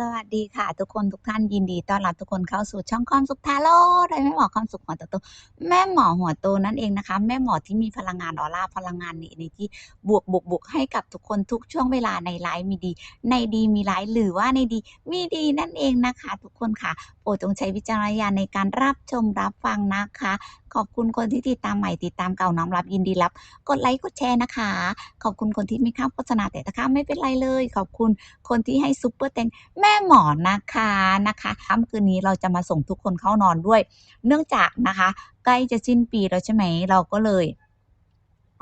สวัสดีค่ะทุกคนทุกท่านยินดีต้อนรับทุกคนเข้าสู่ช่องความสุขทาโร่โดยแม่หมอความสุขหัวโตแม่หมอหัวโตนั่นเองนะคะ แม่หมอที่มีพลังงานออร่าพลังงานในที่บวกบวกบวกให้กับทุกคนทุกช่วงเวลาในไลฟ์มีดี ในดีมีไลฟ์หรือว่าในดีมีดีนั่นเองนะคะ ทุกคนค่ะโปรดจงใช้วิจารณญาณในการรับชมรับฟังนะคะ ขอบคุณคนที่ติดตามใหม่ติดตามเก่าน้อมรับยินดีรับ กดไลค์กดแชร์นะคะ ขอบคุณคนที่ไม่ข้ามโฆษณาแต่ถ้าข้ามไม่เป็นไรเลย ขอบคุณคนที่ให้ซุปเปอร์แตงแม่หมอนะคะนะคะค่ำคืนนี้เราจะมาส่งทุกคนเข้านอนด้วย เนื่องจากนะคะ ใกล้จะสิ้นปีแล้วใช่ไหมเราก็เลย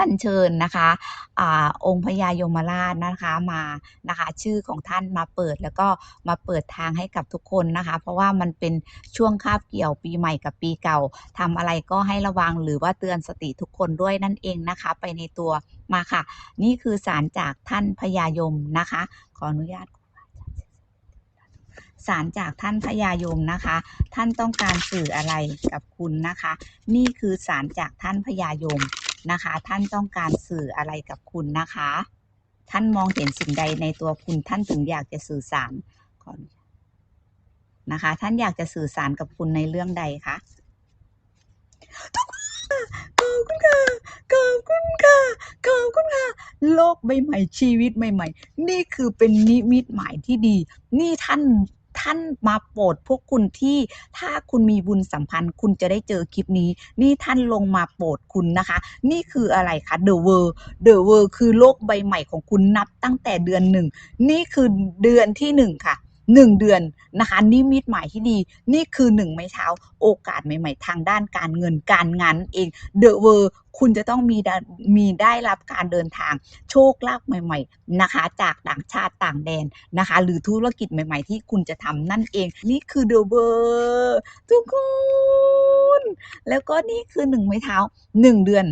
อัญเชิญนะคะอองค์พญายมราชนะคะมานะคะชื่อของท่านมาเปิดแล้วก็มาเปิดทางให้กับทุกคนนะคะ เพราะว่ามันเป็นช่วงคาบเกี่ยวปีใหม่กับปีเก่าทำอะไรก็ให้ระวังหรือว่าเตือนสติทุกคนด้วยนั่นเองนะคะ ไปในตัวมาค่ะ นี่คือสารจากท่านพญายมนะคะ ขออนุญาต สารจากท่านพญายมนะคะ ท่านต้องการสื่ออะไรกับคุณนะคะ นี่คือสารจากท่านพญายมนะคะ ท่านต้องการสื่ออะไรกับคุณนะคะ ท่านมองเห็นสิ่งใดในตัวคุณท่านถึงอยากจะสื่อสารออนนะคะ ท่านอยากจะสื่อสารกับคุณในเรื่องใดคะทุกคนขอบคุณค่ะขอบคุณค่ะขอบคุณค่ะ โลกใบใหม่ชีวิตใหม่ ๆ นี่คือเป็นนิมิตหมายที่ดี นี่ท่าน ท่านมาโปรดพวกคุณที่ถ้าคุณมีบุญสัมพันธ์ คุณจะได้เจอคลิปนี้ นี่ท่านลงมาโปรดคุณนะคะ นี่คืออะไรคะ The World The World คือโลกใบใหม่ของคุณนับตั้งแต่เดือนหนึ่ง นี่คือเดือนที่หนึ่งค่ะ หนึ่งเดือนนะคะนิมิตหมายที่ดี นี่คือหนึ่งไม้เท้าโอกาสใหม่ ๆ ทางด้านการเงินการงานเอง The World คุณจะต้องมีดมีได้รับการเดินทางโชคลาภใหม่ ๆนะคะ จากต่างชาติต่างแดนนะคะ หรือธุรกิจใหม่ ๆ ที่คุณจะทำนั่นเอง นี่คือ The World ทุกคน แล้วก็นี่คือหนึ่งไม้เท้าหนึ่งเดือน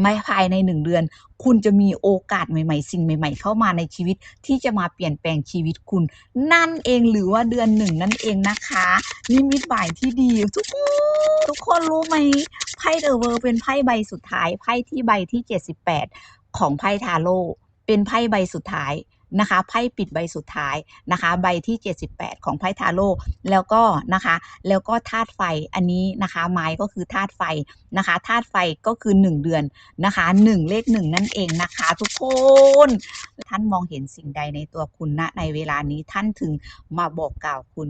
ไม่ภายในหนึ่งเดือน คุณจะมีโอกาสใหม่ ๆ สิ่งใหม่ ๆ เข้ามาในชีวิตที่จะมาเปลี่ยนแปลงชีวิตคุณ นั่นเองหรือว่าเดือนหนึ่งนั่นเองนะคะนิมิตหมายที่ดี ทุกคนทุกคนรู้ไหมไพ่เดอะเวิร์เป็นไพ่ใบสุดท้ายไพ่ที่ใบที่ 78 ของไพ่ทาโร่เป็นไพ่ใบสุดท้าย นะคะไพ่ปิดใบสุดท้ายนะคะ ใบที่ 78 ของไพ่ทาโร่แล้วก็นะคะ แล้วก็ธาตุไฟอันนี้นะคะไม้ก็คือธาตุไฟนะคะธาตุไฟก็คือ 1 เดือนนะคะ 1 เลขหนึ่งนั่นเองนะคะ ทุกคนท่านมองเห็นสิ่งใดในตัวคุณณในเวลานี้ท่านถึงมาบอกกล่าวคุณ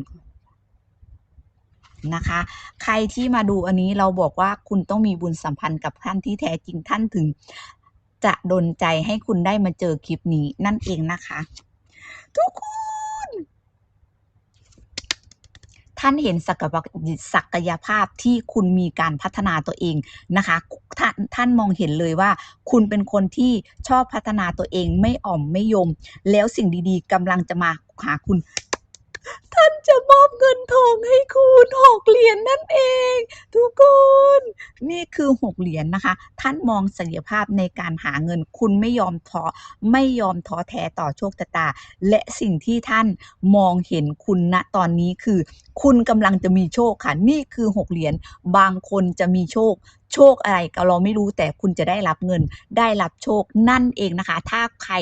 นะคะ ใครที่มาดูอันนี้เราบอกว่าคุณต้องมีบุญสัมพันธ์กับท่านที่แท้จริงท่านถึง จะดนใจให้คุณได้มาเจอคลิปนี้นั่นเองนะคะ ทุกคน ท่านเห็นศักยภาพศักยภาพที่คุณมีการพัฒนาตัวเองนะคะท่านท่านมองเห็นเลยว่า คุณเป็นคนที่ชอบพัฒนาตัวเองไม่อ่อมไม่ยม แล้วสิ่งดีๆกำลังจะมาหาคุณ ท่านจะมอบเงินท ให้คุณหกเหรียญนั่นเอง ทุกคนนี่คือหกเหรียญนะคะ ท่านมองศักยภาพในการหาเงินคุณไม่ยอมท้อไม่ยอมท้อแท้ต่อโชคชะตา และสิ่งที่ท่านมองเห็นคุณณตอนนี้คือ คุณกำลังจะมีโชคค่ะ นี่คือหกเหรียญบางคนจะมีโชคโชคอะไรก็เราไม่รู้แต่คุณจะได้รับเงินได้รับโชคนั่นเองนะคะ ถ้าใคร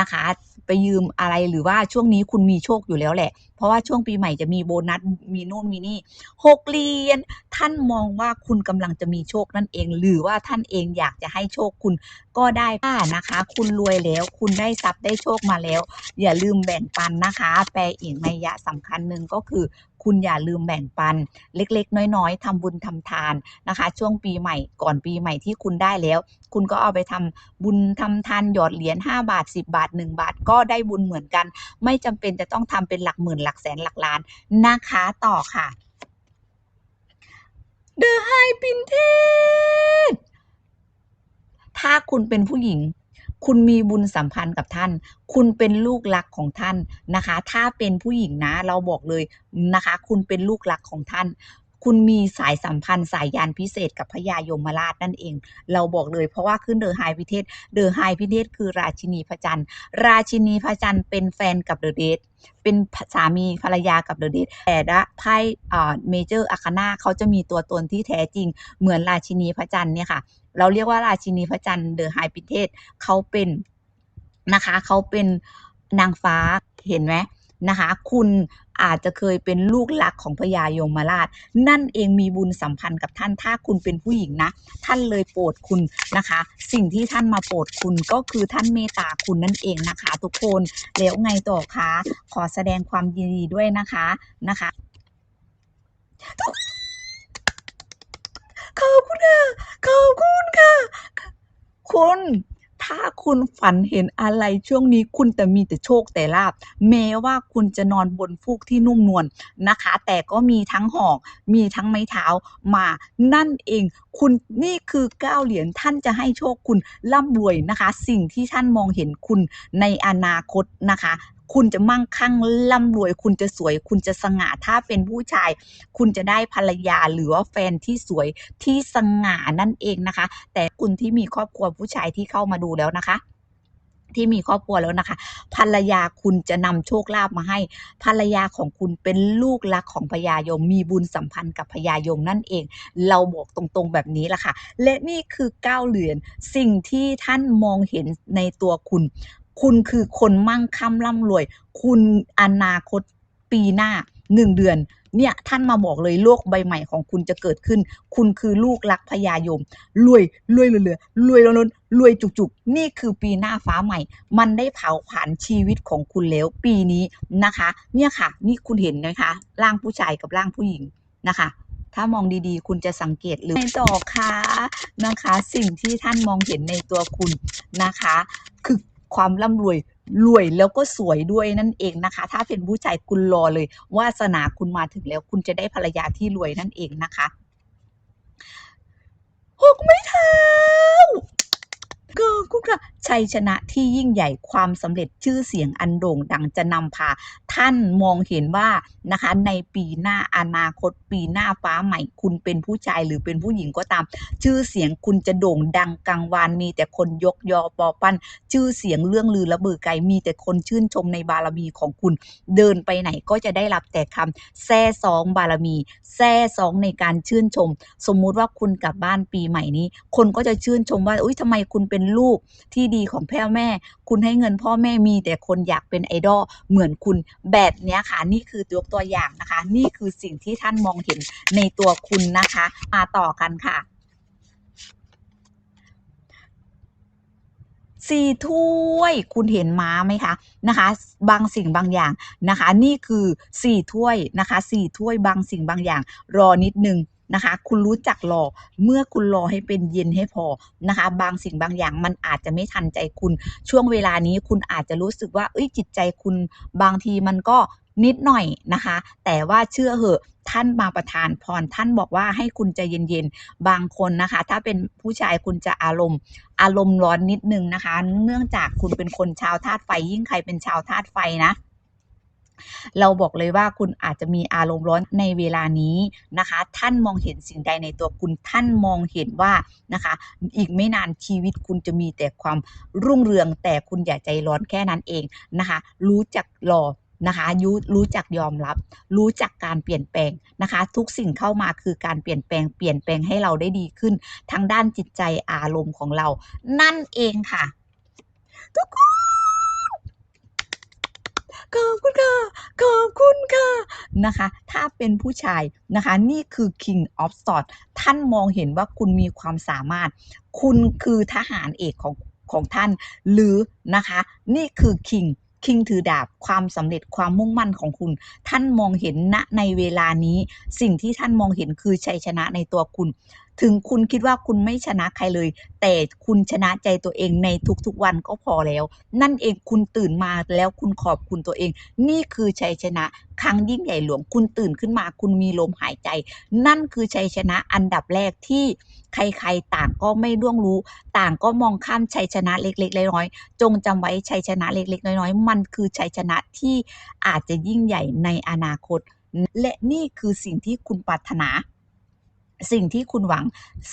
นะคะ ไปยืมอะไรหรือว่าช่วงนี้คุณมีโชคอยู่แล้วแหละ เพราะว่าช่วงปีใหม่จะมีโบนัสมีนู่นมีนี่หกเหรียญท่านมองว่าคุณกำลังจะมีโชคนั่นเอง หรือว่าท่านเองอยากจะให้โชคคุณก็ได้ถ้านะคะ คุณรวยแล้ว คุณได้ทรัพย์ได้โชคมาแล้ว อย่าลืมแบ่งปันนะคะ แปลอีกในยยะสำคัญหนึ่งก็คือ คุณอย่าลืมแบ่งปัน เล็กๆ น้อยๆทำบุญทำทานนะคะ ช่วงปีใหม่ก่อนปีใหม่ที่คุณได้แล้ว คุณก็เอาไปทำบุญทำทานหยอดเหรียญ5บาท 10 บาท 1 บาทก็ได้บุญเหมือนกัน ไม่จำเป็นจะต้องทำเป็นหลักหมื่นหลักแสนหลักล้านนะคะต่อค่ะ The High Princess ถ้าคุณเป็นผู้หญิง คุณมีบุญสัมพันธ์กับท่าน คุณเป็นลูกหลักของท่านนะคะ ถ้าเป็นผู้หญิงนะ เราบอกเลยนะคะ คุณเป็นลูกหลักของท่าน คุณมีสายสัมพันธ์สายยานพิเศษกับพญายมราชนั่นเอง เราบอกเลยเพราะว่าขึ้นเดอะไฮพิเทศเดอะไฮพิเทศคือราชินีพระจันทร์ ราชินีพระจันทร์เป็นแฟนกับเดอะเดทเป็นสามีภรรยากับเดอะเดทแต่ละไพ่เมเจอร์อาคานาเขาจะมีตัวตนที่แท้จริงเหมือนราชินีพระจันทร์เนี่ยค่ะ เราเรียกว่าราชินีพระจันทร์เดอะไฮพิเทศเขาเป็นนะคะเขาเป็นนางฟ้าเห็นไหม นะคะ คุณอาจจะเคยเป็นลูกหลักของพญายมราช นั่นเองมีบุญสัมพันธ์กับท่านถ้าคุณเป็นผู้หญิงนะ ท่านเลยโปรดคุณนะคะ สิ่งที่ท่านมาโปรดคุณก็คือท่านเมตตาคุณนั่นเองนะคะ ทุกคนแล้วไงต่อคะขอแสดงความยินดีด้วยนะคะนะคะขอบคุณค่ะขอบคุณค่ะคุณ ถ้าคุณฝันเห็นอะไรช่วงนี้คุณแต่มีแต่โชคแต่ลาบแม้ว่าคุณจะนอนบนฟูกที่นุ่มนวลนะคะ แต่ก็มีทั้งหอกมีทั้งไม้เท้ามานั่นเอง คุณนี่คือก้าเหรียญท่านจะให้โชคคุณร่ำรวยนะคะ สิ่งที่ท่านมองเห็นคุณในอนาคตนะคะ คุณจะมั่งคั่งร่ำรวย คุณจะสวย คุณจะสง่าถ้าเป็นผู้ชาย คุณจะได้ภรรยาหรือว่าแฟนที่สวยที่สง่านั่นเองนะคะ แต่คุณที่มีครอบครัวผู้ชายที่เข้ามาดูแล้วนะคะที่มีครอบครัวแล้วนะคะ ภรรยาคุณจะนำโชคลาภมาให้ ภรรยาของคุณเป็นลูกรักของพญายม มีบุญสัมพันธ์กับพญายมนั่นเอง เราบอกตรงๆแบบนี้แหละค่ะ และนี่คือก้าเหรียญสิ่งที่ท่านมองเห็นในตัวคุณ คุณคือคนมั่งคั่งร่ำรวย คุณอนาคตปีหน้าหนึ่งเดือนเนี่ยท่านมาบอกเลยโลกใบใหม่ของคุณจะเกิดขึ้น คุณคือลูกรักพญายมรวยรวยเหลือๆรวยล้นๆรวยจุกๆ นี่คือปีหน้าฟ้าใหม่ มันได้เผาผลาญชีวิตของคุณแล้วปีนี้นะคะ เนี่ยค่ะ นี่คุณเห็นไหมคะร่างผู้ชายกับร่างผู้หญิงนะคะ ถ้ามองดีๆ คุณจะสังเกตหรือในต่อคะนะคะ สิ่งที่ท่านมองเห็นในตัวคุณนะคะ คือ ความร่ำรวยรวยแล้วก็สวยด้วยนั่นเองนะคะ ถ้าเป็นผู้ชายคุณรอเลยวาสนาคุณมาถึงแล้ว คุณจะได้ภรรยาที่รวยนั่นเองนะคะหกไม่เท้า ก็คุณค่ะชัยชนะที่ยิ่งใหญ่ความสำเร็จชื่อเสียงอันโด่งดังจะนำพา ท่านมองเห็นว่านะคะ ในปีหน้าอนาคตปีหน้าฟ้าใหม่ คุณเป็นผู้ชายหรือเป็นผู้หญิงก็ตาม ชื่อเสียงคุณจะโด่งดังกังวานมีแต่คนยกยอปอปั้น ชื่อเสียงเรื่องลือระเบือไกลมีแต่คนชื่นชมในบารมีของคุณ เดินไปไหนก็จะได้รับแต่คำแซ่ซองบารมีแซ่ซองในการชื่นชม สมมุติว่าคุณกลับบ้านปีใหม่นี้ คนก็จะชื่นชมว่าอุ้ยทำไมคุณเป็นเป็นลูกที่ดีของพ่อแม่ คุณให้เงินพ่อแม่มีแต่คนอยากเป็นไอดอลเหมือนคุณแบบเนี้ยค่ะ นี่คือยกตัวอย่างนะคะ นี่คือสิ่งที่ท่านมองเห็นในตัวคุณนะคะ มาต่อกันค่ะสี่ถ้วยคุณเห็นม้าไหมคะนะคะ บางสิ่งบางอย่างนะคะ นี่คือสี่ถ้วยนะคะสี่ถ้วยบางสิ่งบางอย่าง รอนิดนึง นะคะ คุณรู้จักรอ เมื่อคุณรอให้เป็นเย็นให้พอนะคะ บางสิ่งบางอย่างมันอาจจะไม่ทันใจคุณ ช่วงเวลานี้คุณอาจจะรู้สึกว่าเอ้ยจิตใจคุณบางทีมันก็นิดหน่อยนะคะ แต่ว่าเชื่อเหอะท่านมาประทานพรท่านบอกว่าให้คุณใจเย็นๆ บางคนนะคะ ถ้าเป็นผู้ชายคุณจะอารมณ์ อารมณ์ร้อนนิดนึงนะคะ เนื่องจากคุณเป็นคนชาวธาตุไฟยิ่งใครเป็นชาวธาตุไฟนะ เราบอกเลยว่าคุณอาจจะมีอารมณ์ร้อนในเวลานี้นะคะ ท่านมองเห็นสิ่งใดในตัวคุณท่านมองเห็นว่านะคะ อีกไม่นานชีวิตคุณจะมีแต่ความรุ่งเรือง แต่คุณอย่าใจร้อนแค่นั้นเองนะคะ รู้จักรอนะคะยุรู้จักยอมรับ รู้จักการเปลี่ยนแปลงนะคะ ทุกสิ่งเข้ามาคือการเปลี่ยนแปลง เปลี่ยนแปลงให้เราได้ดีขึ้น ทั้งด้านจิตใจอารมณ์ของเรา นั่นเองค่ะ ทุกคน ขอบคุณค่ะ ขอบคุณค่ะนะคะ ถ้าเป็นผู้ชายนะคะ นี่คือ King of Swords ท่านมองเห็นว่าคุณมีความสามารถ คุณคือทหารเอกของของท่าน หรือนะคะ นี่คือ King คิงถือดาบความสำเร็จความมุ่งมั่นของคุณ ท่านมองเห็นณในเวลานี้ สิ่งที่ท่านมองเห็นคือชัยชนะในตัวคุณ ถึงคุณคิดว่าคุณไม่ชนะใครเลย แต่คุณชนะใจตัวเองในทุกๆวันก็พอแล้ว นั่นเองคุณตื่นมาแล้วคุณขอบคุณตัวเอง นี่คือชัยชนะครั้งยิ่งใหญ่หลวงคุณตื่นขึ้นมา คุณมีลมหายใจ นั่นคือชัยชนะอันดับแรกที่ใครๆ ต่างก็ไม่ร่วงรู้ ต่างก็มองข้ามชัยชนะเล็กๆน้อยๆจงจำไว้ชัยชนะเล็กๆน้อยๆมันคือชัยชนะที่อาจจะยิ่งใหญ่ในอนาคต และนี่คือสิ่งที่คุณปรารถนา สิ่งที่คุณหวัง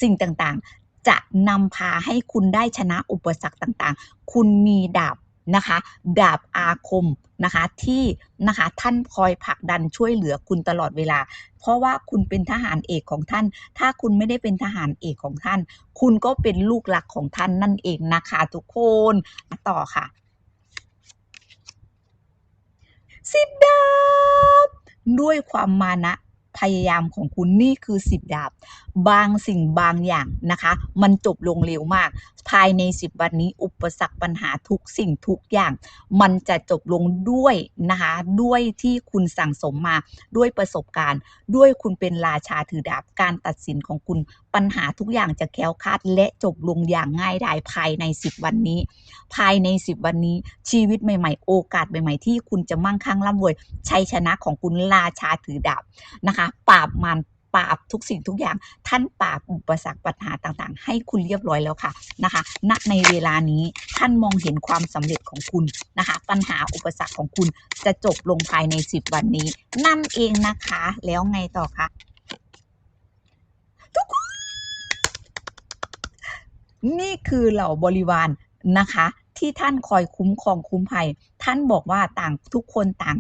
สิ่งต่างๆ จะนำพาให้คุณได้ชนะอุปสรรคต่างๆ คุณมีดาบนะคะดาบอาคมนะคะที่นะคะท่านคอยผลักดันช่วยเหลือคุณตลอดเวลา เพราะว่าคุณเป็นทหารเอกของท่าน ถ้าคุณไม่ได้เป็นทหารเอกของท่าน คุณก็เป็นลูกหลักของท่านนั่นเองนะคะทุกคนต่อค่ะสิบดาบด้วยความมานะ พยายามของคุณนี่คือสิบดาบบางสิ่งบางอย่างนะคะ มันจบลงเร็วมาก ภายใน 10 วันนี้อุปสรรคปัญหาทุกสิ่งทุกอย่าง มันจะจบลงด้วยนะคะ ด้วยที่คุณสั่งสมมาด้วยประสบการณ์ ด้วยคุณเป็นราชาถือดาบการตัดสินของคุณปัญหาทุกอย่างจะแค้วคาดและจบลงอย่างง่ายดายภายใน 10 วันนี้ ภายใน 10 วันนี้ชีวิตใหม่ ๆ โอกาสใหม่ ๆ ที่คุณจะมั่งคั่งร่ำรวยชัยชนะของคุณราชาถือดาบนะคะปราบมัน ปราบทุกสิ่งทุกอย่าง ท่านปราบอุปสรรคปัญหาต่างๆ ให้คุณเรียบร้อยแล้วค่ะนะคะณในเวลานี้ท่านมองเห็นความสำเร็จของคุณนะคะ ปัญหาอุปสรรคของคุณจะจบลงภายใน 10 วันนี้ นั่นเองนะคะ แล้วไงต่อคะทุกคนนี่คือเหล่าบริวารนะคะที่ท่านคอยคุ้มครองคุ้มภัย ท่านบอกว่าต่างทุกคนต่าง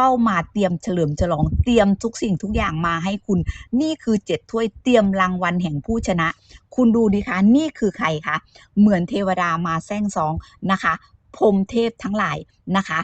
เป้ามาเตรียมเฉลิมฉลองเตรียมทุกสิ่งทุกอย่างมาให้คุณ นี่คือเจ็ดถ้วยเตรียมรางวัลแห่งผู้ชนะ คุณดูดิคะ นี่คือใครคะ เหมือนเทวดามาแซงซองนะคะ พรมเทพทั้งหลายนะคะ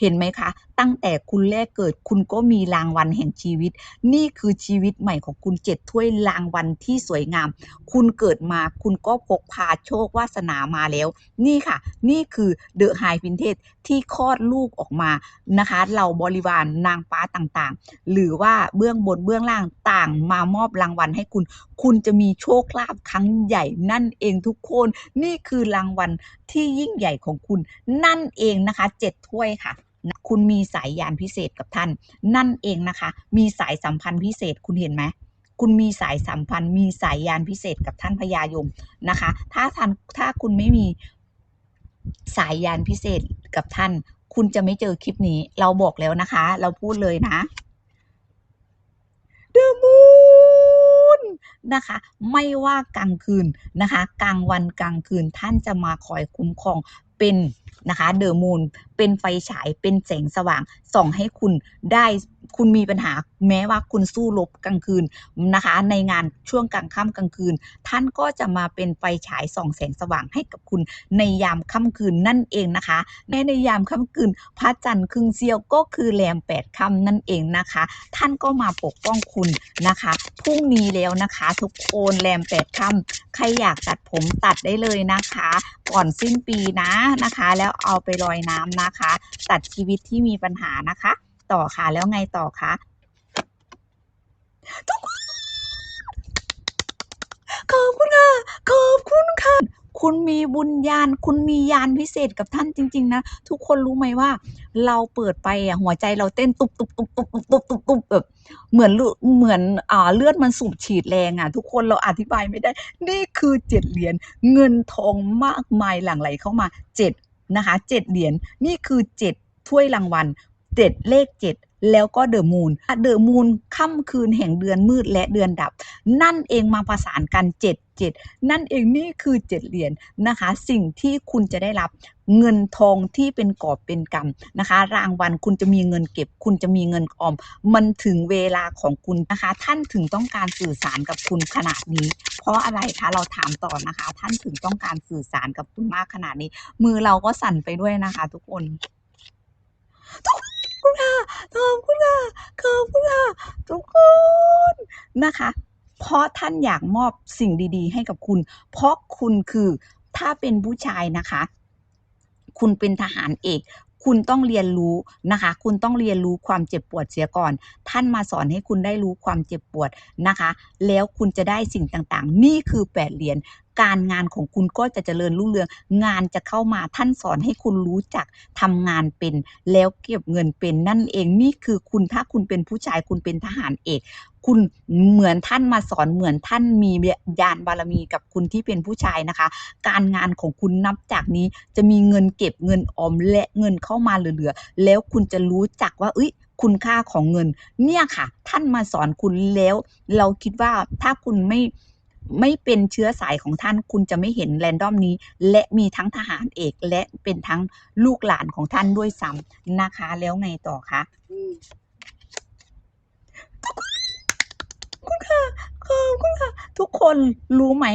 เห็นไหมคะ ตั้งแต่คุณแรกเกิดคุณก็มีรางวัลแห่งชีวิต นี่คือชีวิตใหม่ของคุณเจ็ดถ้วยรางวัลที่สวยงาม คุณเกิดมาคุณก็พกพาโชควาสนามาแล้ว นี่ค่ะ นี่คือเดอะไฮพินเทสที่คลอดลูกออกมานะคะเหล่าบริวารนนางฟ้าต่างๆ หรือว่าเบื้องบนเบื้องล่างต่างมามอบรางวัลให้คุณ คุณจะมีโชคลาภครั้งใหญ่นั่นเองทุกคน นี่คือรางวัลที่ยิ่งใหญ่ของคุณนั่นเองนะคะเจ็ดถ้วยค่ะคุณมีสายยานพิเศษกับท่าน นั่นเองนะคะ มีสายสัมพันธ์พิเศษคุณเห็นไหมคุณมีสายสัมพันธ์ มีสายยานพิเศษกับท่านพญายมนะคะ ถ้าท่านถ้าคุณไม่มีสายยานพิเศษกับท่าน คุณจะไม่เจอคลิปนี้ เราบอกแล้วนะคะ เราพูดเลยนะ The Moon นะคะ ไม่ว่ากลางคืนนะคะ กลางวันกลางคืนท่านจะมาคอยคุ้มครอง เป็น นะคะเดอะมูนเป็นไฟฉายเป็นแสงสว่างส่องให้คุณได้คุณมีปัญหาแม้ว่าคุณสู้รบกลางคืนนะคะ ในงานช่วงกลางค่ำกลางคืน ท่านก็จะมาเป็นไฟฉายส่องแสงสว่างให้กับคุณในยามค่ำคืนนั่นเองนะคะในในยามค่ำคืน พระจันทร์ครึ่งเสี้ยวก็คือแรมแปดค่ำนั่นเองนะคะ ท่านก็มาปกป้องคุณนะคะพรุ่งนี้แล้วนะคะ ทุกคนแรมแปดค่ำใครอยากตัดผมตัดได้เลยนะคะ ก่อนสิ้นปีนะนะคะแล้วเอาไปลอยน้ำนะคะ ตัดชีวิตที่มีปัญหานะคะ ต่อค่ะ แล้วไงต่อคะทุกคนขอบคุณค่ะ ขอบคุณค่ะ คุณมีบุญญาณ คุณมียานพิเศษกับท่านจริง ๆ นะ ทุกคนรู้ไหมว่า เราเปิดไปอะหัวใจเราเต้นตุบตุบตุบตุบตุบตุบตุบตุบแบบเหมือนเลือดเหมือนอ่าเลือดมันสูบฉีดแรงอะ ทุกคนเราอธิบายไม่ได้ นี่คือเจ็ดเหรียญเงินทองมากมายหลั่งไหลเข้ามาเจ็ด นะคะเจ็ดเหรียญนี่คือเจ็ดถ้วยรางวัลเจ็ดเลขเจ็ด แล้วก็เดอะมูนเดอะมูนค่ำคืนแห่งเดือนมืดและเดือนดับ นั่นเองมาประสานกันเจ็ดเจ็ดนั่นเองนี่คือเจ็ดเหรียญนะคะ สิ่งที่คุณจะได้รับเงินทองที่เป็นกอบเป็นกำนะคะ รางวัลคุณจะมีเงินเก็บ คุณจะมีเงินออม มันถึงเวลาของคุณนะคะ ท่านถึงต้องการสื่อสารกับคุณขนาดนี้ เพราะอะไรคะเราถามต่อนะคะ ท่านถึงต้องการสื่อสารกับคุณมากขนาดนี้ มือเราก็สั่นไปด้วยนะคะ ทุกคนทุกคน คุณค่ะ ขอบคุณค่ะ ขอบคุณค่ะ ทุกคนนะคะ เพราะท่านอยากมอบสิ่งดี ๆ ให้กับคุณ เพราะคุณคือถ้าเป็นผู้ชายนะคะ คุณเป็นทหารเอก คุณต้องเรียนรู้นะคะ คุณต้องเรียนรู้ความเจ็บปวดเสียก่อน ท่านมาสอนให้คุณได้รู้ความเจ็บปวดนะคะ แล้วคุณจะได้สิ่งต่างๆ นี่คือแปดเหรียญการงานของคุณก็จะเจริญรุ่งเรือง งานจะเข้ามาท่านสอนให้คุณรู้จักทำงานเป็น แล้วเก็บเงินเป็นนั่นเองนี่คือคุณถ้าคุณเป็นผู้ชายคุณเป็นทหารเอก คุณเหมือนท่านมาสอนเหมือนท่านมียานบารมีกับคุณที่เป็นผู้ชายนะคะ การงานของคุณนับจากนี้จะมีเงินเก็บเงินออมและเงินเข้ามาเหลือๆแล้วคุณจะรู้จักว่าเอ้ยคุณค่าของเงิน เนี่ยค่ะ ท่านมาสอนคุณแล้ว เราคิดว่าถ้าคุณไม่ไม่เป็นเชื้อสายของท่านคุณจะไม่เห็นแรนดอมนี้ และมีทั้งทหารเอกและเป็นทั้งลูกหลานของท่านด้วยซ้ำนะคะ แล้วไงต่อคะทุกคนคุณค่ะขอบคุณค่ะ ทุก คนรู้ไหม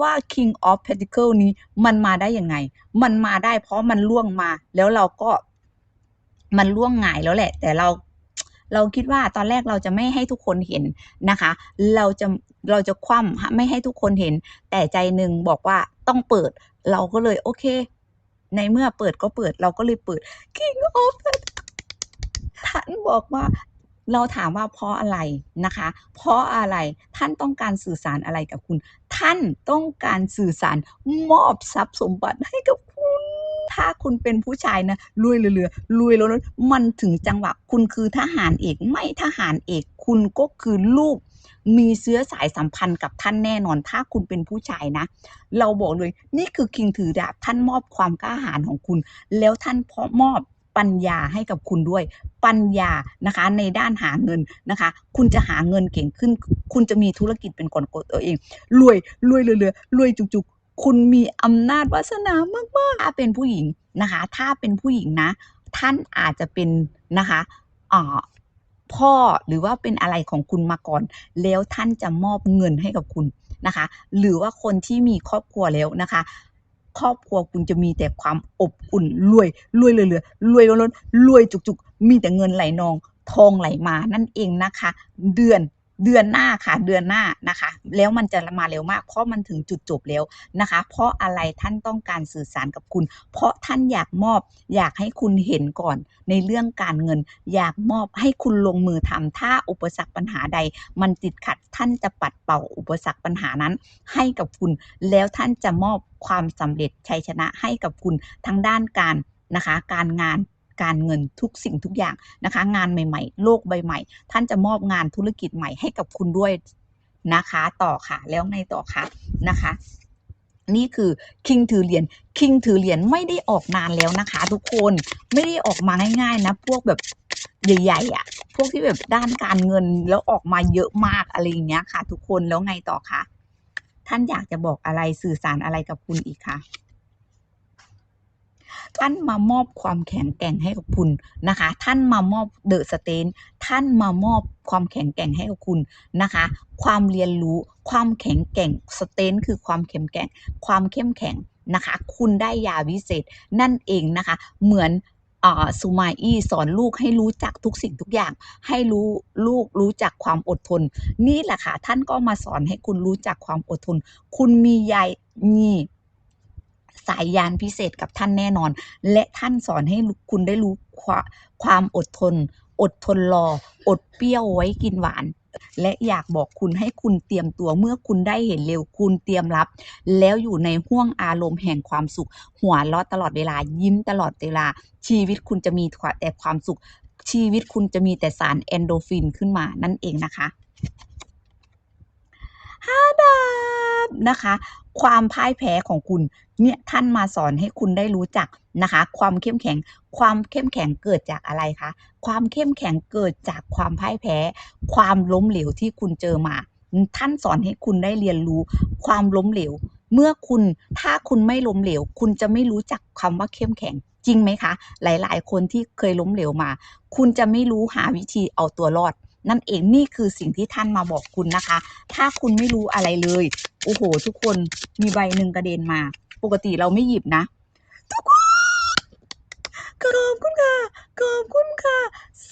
ว่า King of Pentacle นี้มันมาได้ยังไง มันมาได้เพราะมันล่วงมา แล้วเราก็มันล่วงหงายแล้วแหละ แต่เราเราคิดว่าตอนแรกเราจะไม่ให้ทุกคนเห็นนะคะ เราจะเราจะคว่ำไม่ให้ทุกคนเห็น แต่ใจหนึ่งบอกว่าต้องเปิด เราก็เลยโอเค ในเมื่อเปิดก็เปิดเราก็เลยเปิด King of Pent- ท่านบอกว่า เราถามว่าเพราะอะไรนะคะ เพราะอะไรท่านต้องการสื่อสารอะไรกับคุณ ท่านต้องการสื่อสารมอบทรัพย์สมบัติให้กับคุณ ถ้าคุณเป็นผู้ชายนะรวยเรือรวยล้วๆมันถึงจังหวะคุณคือทหารเอกไม่ทหารเอกคุณก็คือลูกมีเชื้อสายสัมพันธ์กับท่านแน่นอนถ้าคุณเป็นผู้ชายนะ เราบอกเลยนี่คือคิงถือดาบท่านมอบความกล้าหาญของคุณ แล้วท่านพอมอบ ปัญญาให้กับคุณด้วย ปัญญานะคะในด้านหาเงินนะคะ คุณจะหาเงินเก่งขึ้น คุณจะมีธุรกิจเป็นของตัวเอง รวยรวยเรื่อยๆรวยจุกๆ คุณมีอำนาจวาสนามากๆถ้าเป็นผู้หญิงนะคะ ถ้าเป็นผู้หญิงนะ ท่านอาจจะเป็นนะคะอ่าพ่อหรือว่าเป็นอะไรของคุณมาก่อน แล้วท่านจะมอบเงินให้กับคุณนะคะ หรือว่าคนที่มีครอบครัวแล้วนะคะ ครอบครัวคุณจะมีแต่ความอบอุ่นรวยรวยเรือๆรวยล้นๆรวยจุกๆ มีแต่เงินไหลนอง ทองไหลมานั่นเองนะคะ เดือน เดือนหน้าค่ะเดือนหน้านะคะ แล้วมันจะมาเร็วมาก เพราะมันถึงจุดจบแล้วนะคะ เพราะอะไรท่านต้องการสื่อสารกับคุณ เพราะท่านอยากมอบ อยากให้คุณเห็นก่อน ในเรื่องการเงิน อยากมอบให้คุณลงมือทำถ้าอุปสรรคปัญหาใด มันติดขัดท่านจะปัดเป่าอุปสรรคปัญหานั้น ให้กับคุณ แล้วท่านจะมอบความสำเร็จชัยชนะให้กับคุณทั้งด้านการนะคะ การงาน การเงินทุกสิ่งทุกอย่างนะคะ งานใหม่ ๆ โลกใบใหม่ ท่านจะมอบงานธุรกิจใหม่ให้กับคุณด้วยนะคะต่อค่ะ แล้วไงต่อคะนะคะนี่คือคิงถือเหรียญคิงถือเหรียญไม่ได้ออกนานแล้วนะคะ ทุกคนไม่ได้ออกมาง่ายๆนะ พวกแบบใหญ่ๆอะ พวกที่แบบด้านการเงินแล้วออกมาเยอะมากอะไรอย่างเงี้ยค่ะ ทุกคนแล้วไงต่อคะท่านอยากจะบอกอะไรสื่อสารอะไรกับคุณอีกคะ ท่านมามอบความแข็งแกร่งให้กับคุณนะคะ ท่านมามอบเดอะสเตนท่านมามอบความแข็งแกร่งให้กับคุณนะคะ ความเรียนรู้ ความแข็งแกร่งสเตนคือความเข้มแกร่ง ความเข้มแข็งนะคะ คุณได้ยาวิเศษนั่นเองนะคะ เหมือนอ่าซูมาอี้สอนลูกให้รู้จักทุกสิ่งทุกอย่าง ให้รู้ลูกรู้จักความอดทน นี่แหละค่ะท่านก็มาสอนให้คุณรู้จักความอดทน คุณมียายมี สายยานพิเศษกับท่านแน่นอน และท่านสอนให้คุณได้รู้ความอดทน อดทนรอ อดเปรี้ยวไว้กินหวาน และอยากบอกคุณให้คุณเตรียมตัวเมื่อคุณได้เห็นเร็วคุณเตรียมรับ แล้วอยู่ในห่วงอารมณ์แห่งความสุข หัวเราะตลอดเวลายิ้มตลอดเวลา ชีวิตคุณจะมีแต่ความสุข ชีวิตคุณจะมีแต่สารเอนโดฟินขึ้นมานั่นเองนะคะห้าดาบ นะคะ ความพ่ายแพ้ของคุณเนี่ยท่านมาสอนให้คุณได้รู้จักนะคะ ความเข้มแข็ง ความเข้มแข็งเกิดจากอะไรคะความเข้มแข็งเกิดจากความพ่ายแพ้ ความล้มเหลวที่คุณเจอมา ท่านสอนให้คุณได้เรียนรู้ ความล้มเหลว เมื่อคุณถ้าคุณไม่ล้มเหลว คุณจะไม่รู้จักคำว่าเข้มแข็งจริงไหมคะ หลาย ๆ คนที่เคยล้มเหลวมา คุณจะไม่รู้หาวิธีเอาตัวรอด นั่นเองนี่คือสิ่งที่ท่านมาบอกคุณนะคะ ถ้าคุณไม่รู้อะไรเลย โอ้โห ทุกคนมีใบหนึ่งกระเด็นมา ปกติเราไม่หยิบนะ ทุกคนขอบคุณค่ะขอบคุณค่ะ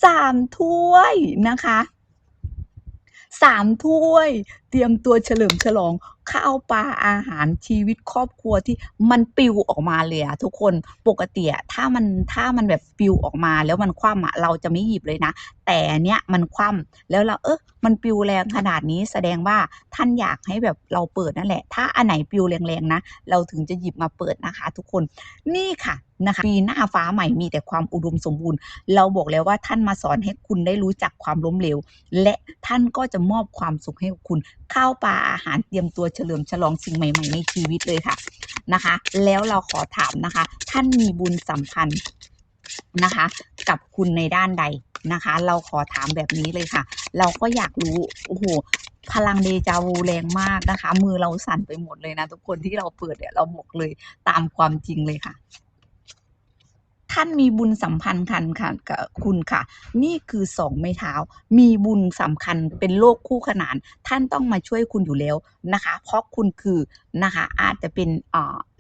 สามถ้วยนะคะสามถ้วย เตรียมตัวเฉลิมฉลองข้าวปลาอาหารชีวิตครอบครัวที่มันปิวออกมาเลยอะทุกคนปกติอะถ้ามันถ้ามันแบบปิวออกมาแล้วมันคว่ำอะเราจะไม่หยิบเลยนะ แต่เนี้ยมันคว่ำแล้วเราเออมันปิวแรงขนาดนี้แสดงว่าท่านอยากให้แบบเราเปิดนั่นแหละ ถ้าอันไหนปิวแรงๆนะ เราถึงจะหยิบมาเปิดนะคะ ทุกคนนี่ค่ะนะคะปีหน้าฟ้าใหม่มีแต่ความอุดมสมบูรณ์ เราบอกแล้วว่าท่านมาสอนให้คุณได้รู้จักความล้มเหลว และท่านก็จะมอบความสุขให้กับคุณ ข้าวปลาอาหารเตรียมตัวเฉลิมฉลองสิ่งใหม่ ๆ ในชีวิตเลยค่ะนะคะ แล้วเราขอถามนะคะ ท่านมีบุญสัมพันธ์นะคะ กับคุณในด้านใดนะคะ เราขอถามแบบนี้เลยค่ะ เราก็อยากรู้โอ้โหพลังเดจาวูแรงมากนะคะ มือเราสั่นไปหมดเลยนะทุกคนที่เราเปิดเนี่ยเราบอกเลยตามความจริงเลยค่ะ ท่านมีบุญสัมพันธ์กันค่ะกับคุณค่ะ นี่คือสองไม้เท้า มีบุญสำคัญเป็นโลกคู่ขนาน ท่านต้องมาช่วยคุณอยู่แล้วนะคะ เพราะคุณคือนะคะอาจจะเป็น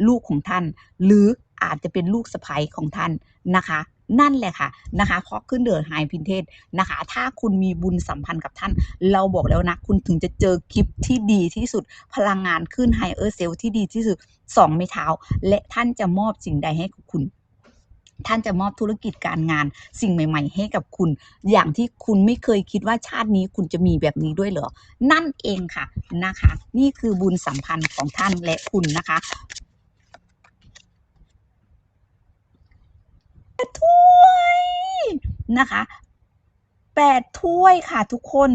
ลูกของท่าน หรืออาจจะเป็นลูกสะใภ้ของท่านนะคะนั่นแหละค่ะนะคะเพราะขึ้นเดือดไฮพินเทศนะคะ ถ้าคุณมีบุญสัมพันธ์กับท่าน เราบอกแล้วนะ คุณถึงจะเจอคลิปที่ดีที่สุด พลังงานขึ้นไฮเออร์เซลที่ดีที่สุดสองไม้เท้า และท่านจะมอบสิ่งใดให้กับคุณ ท่านจะมอบธุรกิจการงาน สิ่งใหม่ ๆ ให้กับคุณ อย่างที่คุณไม่เคยคิดว่าชาตินี้คุณจะมีแบบนี้ด้วยเหรอ นั่นเองค่ะนะคะ นี่คือบุญสัมพันธ์ของท่านและคุณนะคะถ้วยนะคะแปดถ้วยค่ะทุกคน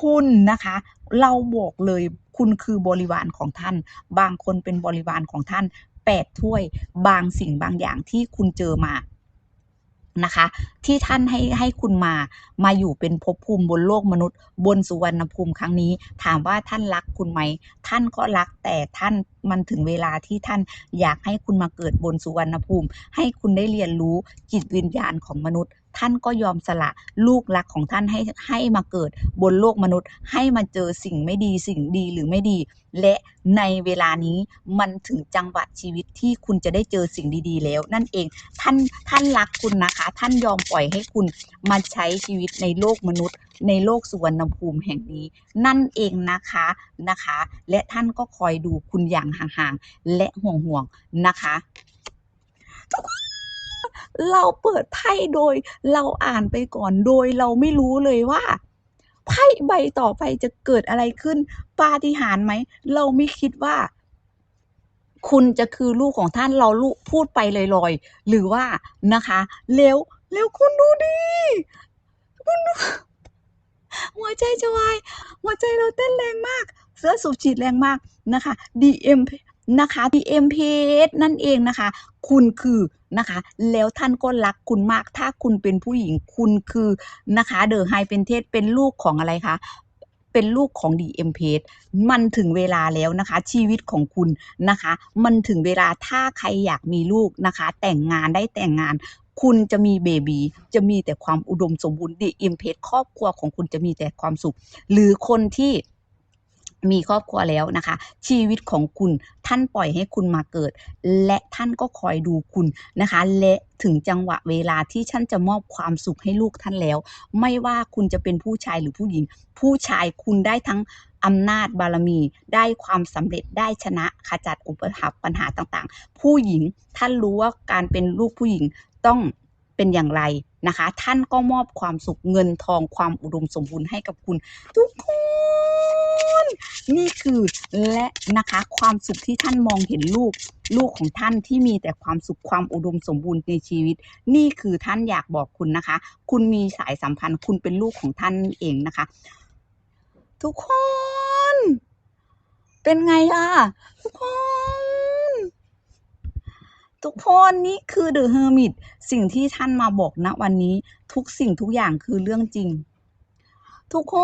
คุณนะคะ เราบอกเลยคุณคือบริวารของท่าน บางคนเป็นบริวารของท่าน แปดถ้วยบางสิ่งบางอย่างที่คุณเจอมานะคะ ที่ท่านให้ให้คุณมามาอยู่เป็นภพภูมิบนโลกมนุษย์ บนสุวรรณภูมิครั้งนี้ ถามว่าท่านรักคุณไหม ท่านก็รักแต่ท่านมันถึงเวลาที่ท่านอยากให้คุณมาเกิดบนสุวรรณภูมิ ให้คุณได้เรียนรู้จิตวิญญาณของมนุษย์ ท่านก็ยอมสละลูกรักของท่านให้ให้มาเกิดบนโลกมนุษย์ ให้มาเจอสิ่งไม่ดีสิ่งดีหรือไม่ดี และในเวลานี้มันถึงจังหวะชีวิตที่คุณจะได้เจอสิ่งดี ๆ แล้ว นั่นเองท่านท่านรักคุณนะคะ ท่านยอมปล่อยให้คุณมาใช้ชีวิตในโลกมนุษย์ ในโลกสุวรรณภูมิแห่งนี้ นั่นเองนะคะนะคะ และท่านก็คอยดูคุณอย่างห่างๆและห่วงๆนะคะ เราเปิดไพ่โดยเราอ่านไปก่อนโดยเราไม่รู้เลยว่าไพ่ใบต่อไปจะเกิดอะไรขึ้น ปาฏิหาริย์ไหม เราไม่คิดว่า คุณจะคือลูกของท่านเราลูกพูดไปลอยๆ หรือว่านะคะแล้วแล้วคุณดูดิคุณดูหัวใจจะวาย หัวใจเราเต้นแรงมาก เสื้อสูบฉีดแรงมากนะคะ DM นะคะ DMPS นั่นเองนะคะ คุณคือ นะคะ แล้วท่านก็รักคุณมาก ถ้าคุณเป็นผู้หญิงคุณคือนะคะ เดอะไฮเป็นเทศเป็นลูกของอะไรคะเป็นลูกของ DMPS มันถึงเวลาแล้วนะคะ ชีวิตของคุณนะคะ มันถึงเวลาถ้าใครอยากมีลูกนะคะ แต่งงานได้แต่งงาน คุณจะมีเบบีจะมีแต่ความอุดมสมบูรณ์ DMPS ครอบครัวของคุณจะมีแต่ความสุข หรือคนที่ มีครอบครัวแล้วนะคะ ชีวิตของคุณท่านปล่อยให้คุณมาเกิด และท่านก็คอยดูคุณนะคะ และถึงจังหวะเวลาที่ท่านจะมอบความสุขให้ลูกท่านแล้ว ไม่ว่าคุณจะเป็นผู้ชายหรือผู้หญิง ผู้ชายคุณได้ทั้งอำนาจบารมีได้ความสำเร็จได้ชนะขจัดอุปสรรคปัญหาต่างๆ ผู้หญิงท่านรู้ว่าการเป็นลูกผู้หญิงต้อง เป็นอย่างไรนะคะ ท่านก็มอบความสุขเงินทองความอุดมสมบูรณ์ให้กับคุณ ทุกคนนี่คือและนะคะความสุขที่ท่านมองเห็นลูกลูกของท่านที่มีแต่ความสุขความอุดมสมบูรณ์ในชีวิต นี่คือท่านอยากบอกคุณนะคะ คุณมีสายสัมพันธ์ คุณเป็นลูกของท่านเองนะคะ ทุกคน เป็นไงล่ะ ทุกคน ทุกคนนี่คือเดอะเฮอร์มิตสิ่งที่ท่านมาบอกณวันนี้ทุกสิ่งทุกอย่างคือเรื่องจริง ทุกค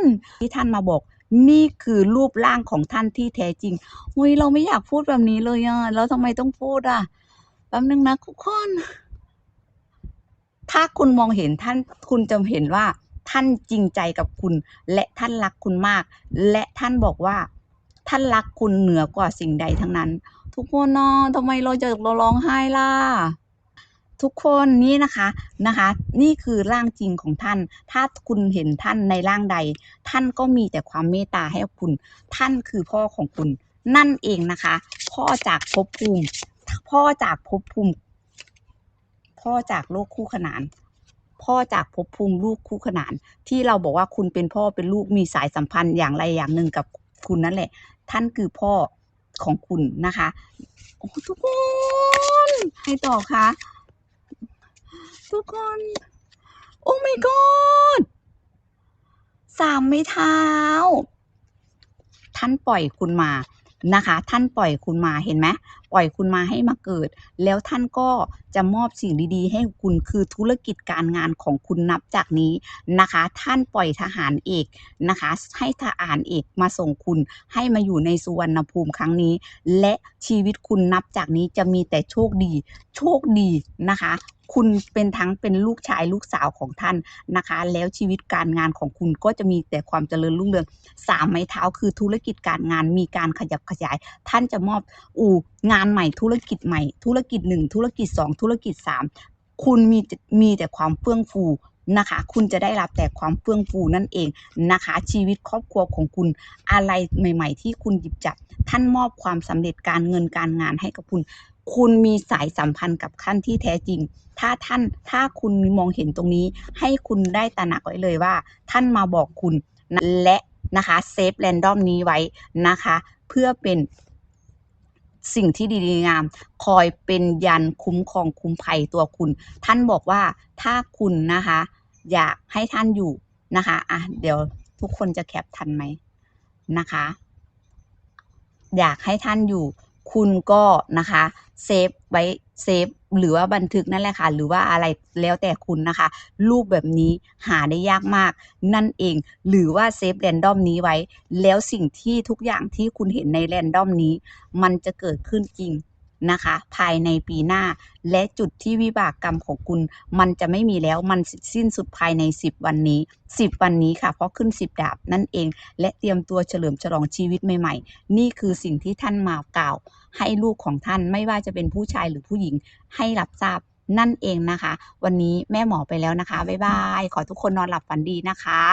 นที่ท่านมาบอก นี่คือรูปร่างของท่านที่แท้จริงเฮ้ยเราไม่อยากพูดแบบนี้เลยอะแล้วทำไมต้องพูดอะแป๊บนึงนะทุกคน ถ้าคุณมองเห็นท่านคุณจะเห็นว่าท่านจริงใจกับคุณ และท่านรักคุณมาก และท่านบอกว่า ท่านรักคุณเหนือกว่าสิ่งใดทั้งนั้น ทุกคนเนาะทำไมเราจะเราร้องไห้ล่ะทุกคนนี่นะคะนะคะ นี่คือร่างจริงของท่าน ถ้าคุณเห็นท่านในร่างใด ท่านก็มีแต่ความเมตตาให้คุณ ท่านคือพ่อของคุณ นั่นเองนะคะ พ่อจากภพภูมิ พ่อจากภพภูมิ พ่อจากโลกคู่ขนาน พ่อจากภพภูมิลูกคู่ขนาน ที่เราบอกว่าคุณเป็นพ่อเป็นลูกมีสายสัมพันธ์อย่างไรอย่างหนึ่งกับคุณนั่นแหละ ท่านคือพ่อ ของคุณนะคะโอ้ทุกคนให้ต่อคะทุกคน โอ้ my god สามไม้เท้า ท่านปล่อยคุณมา นะคะ ท่านปล่อยคุณมาเห็นไหมปล่อยคุณมาให้มาเกิด แล้วท่านก็จะมอบสิ่งดีๆ ให้คุณคือธุรกิจการงานของคุณนับจากนี้นะคะ ท่านปล่อยทหารเอกนะคะ ให้ทหารเอกมาส่งคุณให้มาอยู่ในสุวรรณภูมิครั้งนี้ และชีวิตคุณนับจากนี้จะมีแต่โชคดี โชคดีนะคะ คุณเป็นทั้งเป็นลูกชายลูกสาวของท่านนะคะ แล้วชีวิตการงานของคุณก็จะมีแต่ความเจริญรุ่งเรืองสามไม้เท้าคือธุรกิจการงานมีการขยับขยาย ท่านจะมอบอู่งานใหม่ธุรกิจใหม่ ธุรกิจหนึ่งธุรกิจสองธุรกิจสามคุณมีมีแต่ความเฟื่องฟูนะคะ คุณจะได้รับแต่ความเฟื่องฟูนั่นเองนะคะ ชีวิตครอบครัวของคุณอะไรใหม่ ๆ ที่คุณหยิบจับ ท่านมอบความสำเร็จการเงินการงานให้กับคุณ คุณมีสายสัมพันธ์กับขั้นที่แท้จริง ถ้าท่านถ้าคุณมองเห็นตรงนี้ ให้คุณได้ตระหนักไว้เลยว่า ท่านมาบอกคุณและนะคะเซฟแรนดอมนี้ไว้นะคะ เพื่อเป็นสิ่งที่ดีงาม คอยเป็นยันคุ้มครองคุ้มภัยตัวคุณ ท่านบอกว่าถ้าคุณนะคะ อยากให้ท่านอยู่นะคะอะเดี๋ยวทุกคนจะแคปทันไหมนะคะ อยากให้ท่านอยู่ คุณก็นะคะเซฟไว้เซฟ หรือว่าบันทึกนั่นแหละค่ะ หรือว่าอะไรแล้วแต่คุณนะคะ รูปแบบนี้หาได้ยากมาก นั่นเอง หรือว่าเซฟแรนดอมนี้ไว้ แล้วสิ่งที่ทุกอย่างที่คุณเห็นในแรนดอมนี้ มันจะเกิดขึ้นจริง นะคะ ภายในปีหน้า และจุดที่วิบากกรรมของคุณ มันจะไม่มีแล้วมันสิ้นสุดภายใน 10 วันนี้ 10 วันนี้ค่ะ เพราะขึ้น 10 ดาบนั่นเอง และเตรียมตัวเฉลิมฉลองชีวิตใหม่ ๆ นี่คือสิ่งที่ท่านมากล่าว ให้ลูกของท่านไม่ว่าจะเป็นผู้ชายหรือผู้หญิงให้รับทราบนั่นเองนะคะ วันนี้แม่หมอไปแล้วนะคะ บ๊ายบาย ขอทุกคนนอนหลับฝันดีนะคะ